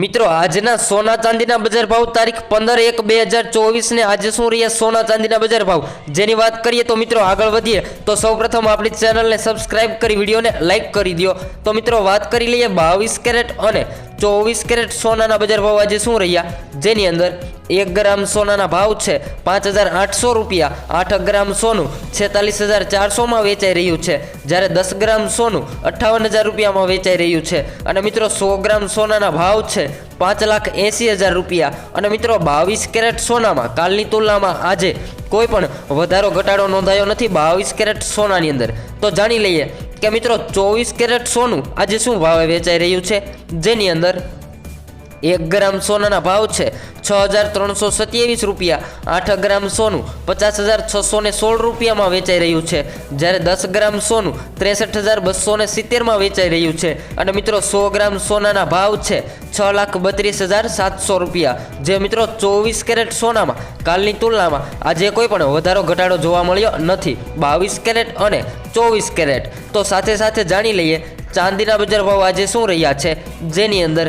મિત્રો, આજના સોના ચાંદીના બજાર ભાવ તારીખ પંદર એક બે હજાર ચોવીસને આજે શું રહ્યા સોના ચાંદીના બજાર ભાવ? જેની વાત કરીએ તો મિત્રો આગળ વધીએ. તો સૌપ્રથમ આપણી ચેનલને સબસ્ક્રાઇબ કરી, વિડીયોને લાઇક કરી દો તો મિત્રો વાત કરી લઈએ બાવીસ કેરેટ અને ચોવીસ કેરેટ સોનાના બજાર ભાવ આજે શું રહ્યા? જેની અંદર એક ગ્રામ સોનાના ભાવ છે પાંચ હજાર આઠસો રૂપિયા, આઠ ગ્રામ સોનું છેતાલીસ હજાર ચારસોમાં વેચાઈ રહ્યું છે. જ્યારે દસ ગ્રામ સોનું અઠ્ઠાવન હજાર રૂપિયામાં વેચાઈ રહ્યું છે. અને મિત્રો સો ગ્રામ સોનાના ભાવ છે પાંચ લાખ એંસી હજાર રૂપિયા. અને મિત્રો બાવીસ કેરેટ સોનામાં કાલની તુલનામાં આજે કોઈ પણ વધારો ઘટાડો નોંધાયો નથી બાવીસ કેરેટ સોનાની અંદર. તો જાણી લઈએ કે મિત્રો, ચોવીસ કેરેટ સોનું આજે શું ભાવે વેચાઈ રહ્યું છે? જેની અંદર એક ગ્રામ સોનાના ભાવ છે. છ હજાર ત્રણસો સત્યાવીસ રૂપિયા, આઠ ગ્રામ સોનું, પચાસ હજાર છસો ને સોળ રૂપિયામાં વેચાઈ રહ્યું છે. જ્યારે દસ ગ્રામ સોનું, ત્રેસઠ હજાર બસો ને સિત્તેરમાં વેચાઈ રહ્યું છે. અને મિત્રો, સો ગ્રામ સોનાના ભાવ છે છ લાખ બત્રીસ હજાર સાતસો રૂપિયા. જે મિત્રો, ચોવીસ કેરેટ સોનામાં, કાલની તુલનામાં આજે કોઈ પણ વધારો, ઘટાડો જોવા મળ્યો નથી. બાવીસ કેરેટ અને ચોવીસ કેરેટ. તો સાથે સાથે જાણી લઈએ, ચાંદીના બજાર ભાવ આજે શું રહ્યા છે? જેની અંદર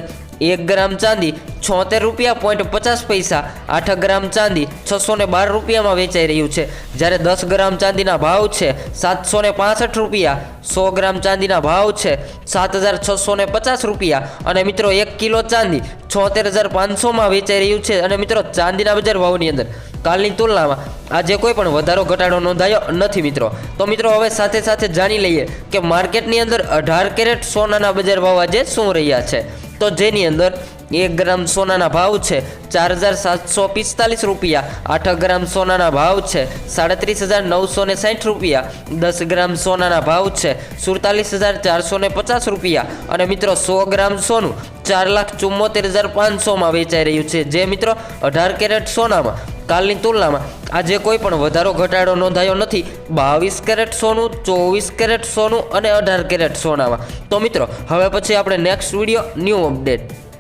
એક ગ્રામ ચાંદી, છોતેર રૂપિયા પોઈન્ટ પચાસ પૈસા, આઠ ગ્રામ ચાંદી, છસો ને બાર રૂપિયામાં વેચાઈ રહ્યું છે. જ્યારે દસ ગ્રામ ચાંદીના ભાવ છે સાતસો ને પાસઠ રૂપિયા, સો ગ્રામ ચાંદીના ભાવ છે સાત હજાર છસો ને પચાસ રૂપિયા. અને મિત્રો, એક કિલો ચાંદી છોતેર હજાર પાંચસોમાં વેચાઈ રહ્યું છે. અને મિત્રો, ચાંદીના બજાર ભાવની અંદર કાલની તુલનામાં આજે કોઈ પણ વધારો, ઘટાડો નોંધાયો નથી મિત્રો. તો મિત્રો, હવે સાથે સાથે જાણી લઈએ કે માર્કેટની અંદર અઢાર કેરેટ સોનાના બજાર ભાવ આજે શું રહ્યા છે. તો જેની અંદર એક ગ્રામ સોનાના ભાવ છે, ચાર હજાર સાતસો પિસ્તાલીસ રૂપિયા. આઠ ગ્રામ સોનાના ભાવ છે, સાડત્રીસ હજાર નવસો ને સાઠ રૂપિયા. દસ ગ્રામ સોનાના ભાવ છે, સુડતાલીસ હજાર ચારસો ને પચાસ રૂપિયા. અને મિત્રો, સો ગ્રામ સોનું ચાર લાખ ચુમ્મોતેર હજાર પાંચસોમાં વેચાઈ રહ્યું છે. જે મિત્રો, અઢાર કેરેટ સોનામાં કાલની તુલનામાં આજે કોઈ પણ વધારો ઘટાડો નોંધાયો નથી. બાવીસ કેરેટ સોનું, ચોવીસ કેરેટ સોનું અને અઢાર કેરેટ સોનામાં. તો મિત્રો, હવે પછી આપણે નેક્સ્ટ વીડિયો ન્યૂ અપડેટ